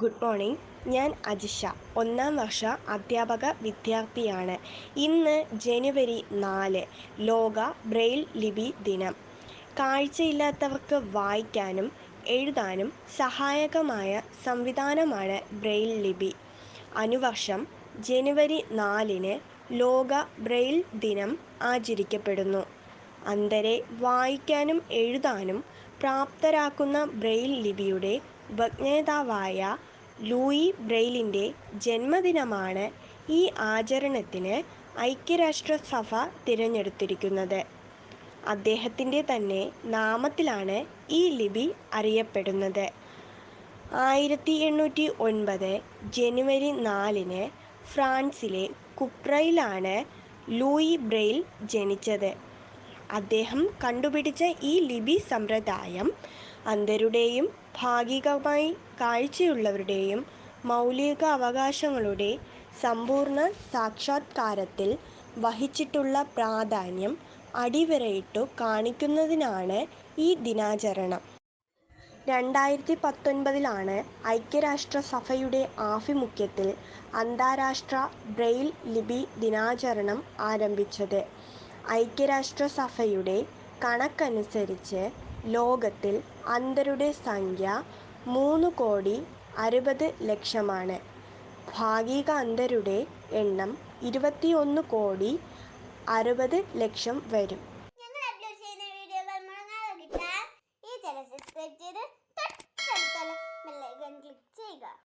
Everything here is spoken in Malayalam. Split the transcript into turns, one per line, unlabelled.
ഗുഡ് മോർണിംഗ് ഞാൻ അജിഷ. ഒന്നാം വർഷ അധ്യാപക വിദ്യാർത്ഥിയാണ്. ഇന്ന് ജനുവരി നാല് ലോക ബ്രെയിൽ ലിപി ദിനം. കാഴ്ചയില്ലാത്തവർക്ക് വായിക്കാനും എഴുതാനും സഹായകമായ സംവിധാനമാണ് ബ്രെയിൽ ലിപി. അനുവർഷം ജനുവരി നാലിന് ലോക ബ്രെയിൽ ദിനം ആചരിക്കപ്പെടുന്നു. അന്തരെ വായിക്കാനും എഴുതാനും പ്രാപ്തരാക്കുന്ന ബ്രെയിൽ ലിപിയുടെ ഉപജ്ഞാതാവായ ലൂയി ബ്രെയിലിന്റെ ജന്മദിനമാണ് ഈ ആചരണത്തിന് ഐക്യരാഷ്ട്രസഭ തിരഞ്ഞെടുത്തിരിക്കുന്നത്. അദ്ദേഹത്തിന്റെ തന്നെ നാമത്തിലാണ് ഈ ലിപി അറിയപ്പെടുന്നത്. ആയിരത്തി എണ്ണൂറ്റി ഒൻപത് ജനുവരി നാലിന് ഫ്രാൻസിലെ കുപ്രയിലാണ് ലൂയി ബ്രെയിൽ ജനിച്ചത്. അദ്ദേഹം കണ്ടുപിടിച്ച ഈ ലിപി സമ്പ്രദായം അന്ധരുടെയും ഭാഗികമായി കാഴ്ചയുള്ളവരുടെയും മൗലിക അവകാശങ്ങളുടെ സമ്പൂർണ സാക്ഷാത്കാരത്തിൽ വഹിച്ചിട്ടുള്ള പ്രാധാന്യം അടിവരയിട്ടു കാണിക്കുന്നതിനാണ് ഈ ദിനാചരണം. രണ്ടായിരത്തി പത്തൊൻപതിലാണ് ഐക്യരാഷ്ട്രസഭയുടെ ആഭിമുഖ്യത്തിൽ അന്താരാഷ്ട്ര ബ്രെയിൽ ലിപി ദിനാചരണം ആരംഭിച്ചത്. ഐക്യരാഷ്ട്രസഭയുടെ കണക്കനുസരിച്ച് ലോകത്തിൽ അന്ധരുടെ സംഖ്യ മൂന്ന് കോടി അറുപത് ലക്ഷമാണ്. ഭാഗിക അന്ധരുടെ എണ്ണം ഇരുപത്തിയൊന്ന് കോടി അറുപത് ലക്ഷം വരും. ഞങ്ങൾ അപ്ലോഡ് ചെയ്യുന്ന കിട്ടാൻ ഈ ചാനൽ സബ്സ്ക്രൈബ് ചെയ്ത് ക്ലിക്ക് ചെയ്യുക.